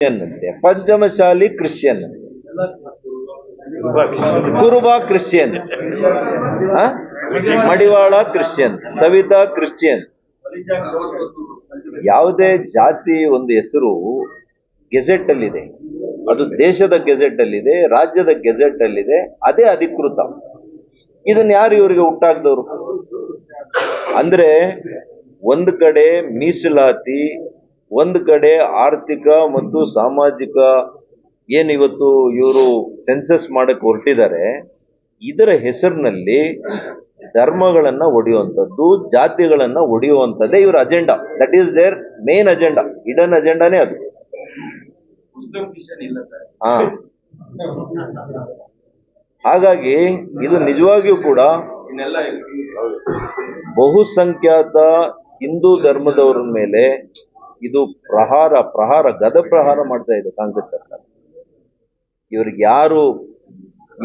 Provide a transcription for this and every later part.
ಅಂತೆ Panchamasali Christian Kuruba Christian? Madivala Christian Savita Christian ಯಾವುದೇ ಜಾತಿ ಒಂದು ಹೆಸರು ಗೆಜೆಟ್ ಅಲ್ಲಿದೆ ಅದು ದೇಶದ ಗೆಜೆಟ್ ಅಲ್ಲಿದೆ ರಾಜ್ಯದ ಗೆಜೆಟ್ ಅಲ್ಲಿದೆ ಅದೇ ಅಧಿಕೃತ. ಇದನ್ನ ಯಾರು ಇವರಿಗೆ ಹುಟ್ಟಾಕ್ದವ್ರು? ಅಂದ್ರೆ ಒಂದು ಕಡೆ ಮೀಸಲಾತಿ ಒಂದು ಕಡೆ ಆರ್ಥಿಕ ಮತ್ತು ಸಾಮಾಜಿಕ ಏನಿವತ್ತು ಇವತ್ತು ಇವರು ಸೆನ್ಸಸ್ ಮಾಡಕ್ಕೆ ಹೊರಟಿದ್ದಾರೆ ಇದರ ಹೆಸರಿನಲ್ಲಿ ಧರ್ಮಗಳನ್ನ ಒಡೆಯುವಂಥದ್ದು ಜಾತಿಗಳನ್ನ ಒಡೆಯುವಂಥದ್ದೇ ಇವರ agenda that is their main agenda hidden ಅಜೆಂಡಾನೇ ಅದು. ಹಾ. ಹಾಗಾಗಿ ಇದು ನಿಜವಾಗಿಯೂ ಕೂಡ ಬಹುಸಂಖ್ಯಾತ ಹಿಂದೂ ಧರ್ಮದವರ ಮೇಲೆ ಇದು ಪ್ರಹಾರ ಪ್ರಹಾರ, ಗದ ಪ್ರಹಾರ ಮಾಡ್ತಾ ಇದೆ ಕಾಂಗ್ರೆಸ್ ಸರ್ಕಾರ. ಇವ್ರಿಗೆ ಯಾರು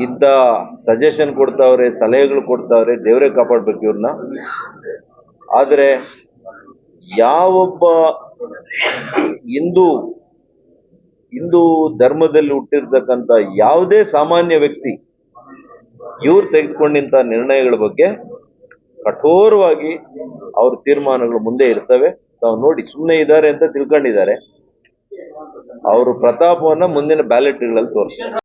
ಇದ್ದ ಸಜೆಷನ್ ಕೊಡ್ತಾವ್ರೆ, ಸಲಹೆಗಳು ಕೊಡ್ತಾವ್ರೆ, ದೇವರೇ ಕಾಪಾಡ್ಬೇಕು ಇವ್ರನ್ನ ಆದರೆ ಯಾವೊಬ್ಬ ಹಿಂದೂ ಹಿಂದೂ ಧರ್ಮದಲ್ಲಿ ಹುಟ್ಟಿರ್ತಕ್ಕಂಥ ಯಾವುದೇ ಸಾಮಾನ್ಯ ವ್ಯಕ್ತಿ ಇವ್ರು ತೆಗೆದುಕೊಂಡಿಂತ ನಿರ್ಣಯಗಳ ಬಗ್ಗೆ ಕಠೋರವಾಗಿ ಅವ್ರ ತೀರ್ಮಾನಗಳು ಮುಂದೆ ಇರ್ತವೆ. ತಾವು ನೋಡಿ ಸುಮ್ಮನೆ ಇದ್ದಾರೆ ಅಂತ ತಿಳ್ಕೊಂಡಿದ್ದಾರೆ. ಅವರು ಪ್ರತಾಪವನ್ನ ಮುಂದಿನ ಬ್ಯಾಲೆಟ್ಗಳಲ್ಲಿ ತೋರಿಸ್ತಾರೆ.